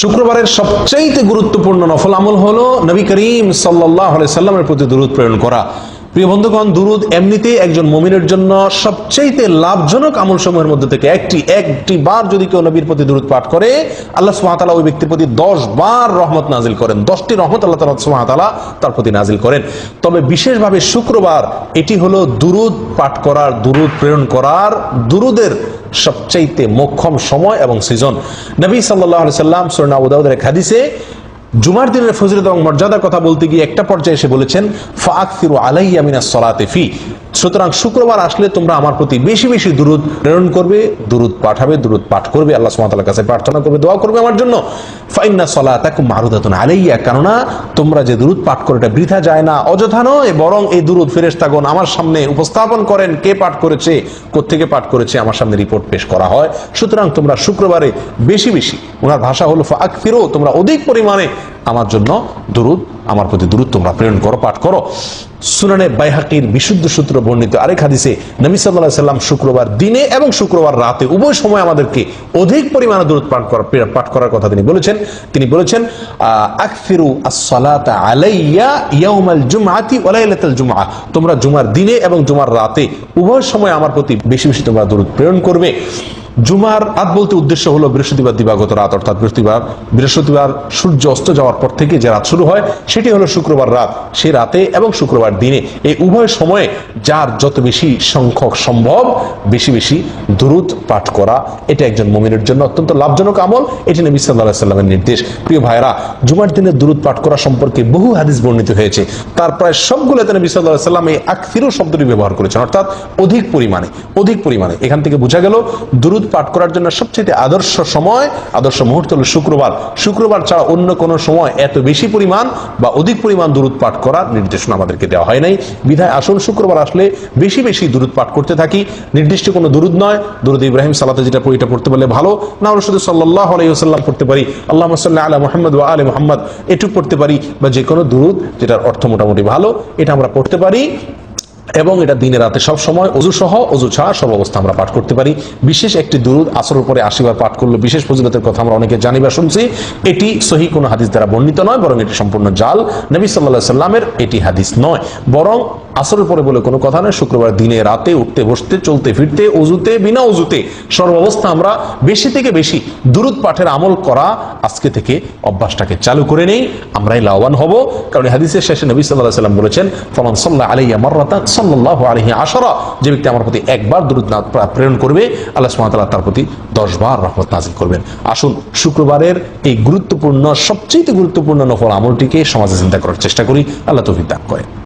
শুক্রবারের সবচেয়ে গুরুত্বপূর্ণ নফল আমল হলো নবী করিম সাল্লাহ সাল্লামের প্রতি দূরত প্রেরণ করা। প্রিয় বন্ধুগণ, দুরুদ এমনিতেই একজন মমিনের জন্য সবচাইতে লাভজনক আমল সময়ের মধ্যে থেকে একটি। একটি বার যদি কেউ নবীর প্রতি দুরুদ পাঠ করে, আল্লাহ সুহাতালা ওই ব্যক্তির প্রতি দশ বার রহমত নাজিল করেন। দশটি রহমত আল্লাহ তালা সুহাতালা তার প্রতি নাজিল করেন। তবে বিশেষভাবে শুক্রবার এটি হলো দুরুদ পাঠ করার, দুরুদ প্রেরণ করার দুরুদের সবচাইতে মোক্ষম সময় এবং সিজন। নবী সাল্লাহ সাল্লাম সুরনা উদাউদের এক জুমার দিনের ফজিলত এবং মর্যাদার কথা বলতে গিয়ে একটা পর্যায়ে এসে বলেছেন ফাকফিরু আলাইয়া মিনাস সলাতে ফি। সুতরাং শুক্রবার আসলে তোমরা আমার প্রতি বেশি বেশি দুরুদ প্রেরণ করবে, দুরুদ পাঠাবে, দুরুদ পাঠ করবে, আল্লাহ সুবহানাহু কাছে প্রার্থনা করবে, দোয়া করবে আমার জন্য। ফাইন্না সলাতাকুম মারুদাতুন আলাইয়া কেননা তোমরা যে দুরুদ পাঠ করো এটা বৃথা যায় না, অযথা নয়, বরং এই দুরুদ ফেরেশতাগণ আমার সামনে উপস্থাপন করেন কে পাঠ করেছে, কোত্থেকে পাঠ করেছে, আমার সামনে রিপোর্ট পেশ করা হয়। সুতরাং তোমরা শুক্রবারে বেশি বেশি, ওনার ভাষা হলো ফাক ফিরো তোমরা অধিক পরিমাণে আমার জন্য দুরুদ, আমার প্রতি দুরুদ তোমরা প্রেরণ করো, পাঠ করো। সুনানে বাইহাকির বিশুদ্ধ সূত্র বর্ণিত আরেক হাদিসে নবী সাল্লাহ সাল্লাম শুক্রবার দিনে এবং শুক্রবার রাতে উভয় সময় আমাদেরকে অধিক পরিমাণে দূরত পাঠ করা পাঠ করার কথা তিনি বলেছেন। তিনি বলেছেন আকফিরু আসসালাতা আলাইয়া ইয়াউমাল জুমআতি ওয়া লাইলাতাল তোমরা জুমার দিনে এবং জুমার রাতে উভয় সময় আমার প্রতি বেশি বেশি তোমরা দূরত প্রেরণ করবে। জুমার রাত বলতে উদ্দেশ্য হলো বৃহস্পতিবার দিবাগত রাত, অর্থাৎ বৃহস্পতিবার বৃহস্পতিবার সূর্য অস্ত যাওয়ার পর থেকে যে রাত শুরু হয়, সেটি হলো শুক্রবার রাত। সেই রাতে এবং শুক্রবার দিনে এই উভয় সময়ে যার যত বেশি সংখ্যক সম্ভব বেশি বেশি দুরুদ পাঠ করা, এটা একজন মমিনের জন্য অত্যন্ত লাভজনক আমল। এটি নবী সাল্লাহ সাল্লামের নির্দেশ। প্রিয় ভাইরা জুমার দিনে দুরুদ পাঠ করা সম্পর্কে বহু হাদিস বর্ণিত হয়েছে। তার প্রায় সবগুলোতে নবী সাল্লাহ সাল্লাম এই আকফিরু শব্দটি ব্যবহার করেছেন, অর্থাৎ অধিক পরিমাণে অধিক পরিমাণে। এখান থেকে বোঝা গেল, দুরুদ পাঠ করার জন্য সবচেয়ে আদর্শ সময়, আদর্শ মুহূর্ত হল শুক্রবার। শুক্রবার ছাড়া অন্য কোনো সময় এত বেশি পরিমাণ বা অধিক পরিমাণ দুরুদ পাঠ করার নির্দেশনা আমাদেরকে দেওয়া হয় নাই। বিধায় আসল শুক্রবার আসলে বেশি বেশি দুরুদ পাঠ করতে থাকি। নির্দিষ্ট কোনো দুরুদ নয়। দুরুদ ইব্রাহিম সালাতে যেটা পড়ি, এটা পড়তে পারলে ভালো। না আমরা শুধু সাল্লাহ আলাইসাল্লাম পড়তে পারি। আল্লাহ সাল্লাহ আলা মোহাম্মদ বা আলী মোহাম্মদ। এটুকু পড়তে পারি বা যে কোনো দুরুদ যেটার অর্থ মোটামুটি ভালো, এটা আমরা পড়তে পারি। এবং এটা দিনে রাতে সব সময়, অজু সহ, অজু ছাড়া সব অবস্থা আমরা পাঠ করতে পারি। বিশেষ একটি দুরুদ আসরের পরে আশিবার পাঠ করল বিশেষ ফজিলতের কথা আমরা অনেকে জানি বা শুনছি। এটি সহি কোনো হাদিস দ্বারা বর্ণিত নয়, বরং এটি সম্পূর্ণ জাল। নবী সাল্লাহ সাল্লামের এটি হাদিস নয়। বরং আসরের পরে বলে কোনো কথা নয়, শুক্রবার দিনে রাতে উঠতে, বসতে, চলতে, ফিরতে, অজুতে, বিনা অজুতে সর্বাবস্থা আমরা বেশি থেকে বেশি দুরুদ পাঠের আমল করা আজকে থেকে অভ্যাসটাকে চালু করে নেই। আমরাই লাভবান হব। কারণ হাদিসের শেষে নবী সাল্লাহ সাল্লাম বলেছেন, ফমান সাল্লাহ আলাইয়া মার্রাতা সাল্লাহ আলহি আশরা, যে ব্যক্তি আমার প্রতি একবার দূরত প্রেরণ করবে, আল্লাহ সুমাতাল্লাহ তার প্রতি দশবার রহমত নাজিল করবেন। আসুন, শুক্রবারের এই গুরুত্বপূর্ণ সবচেয়ে গুরুত্বপূর্ণ নফল আমলটিকে সমাজে চিন্তা করার চেষ্টা করি। আল্লাহ তৌফিক দান করেন।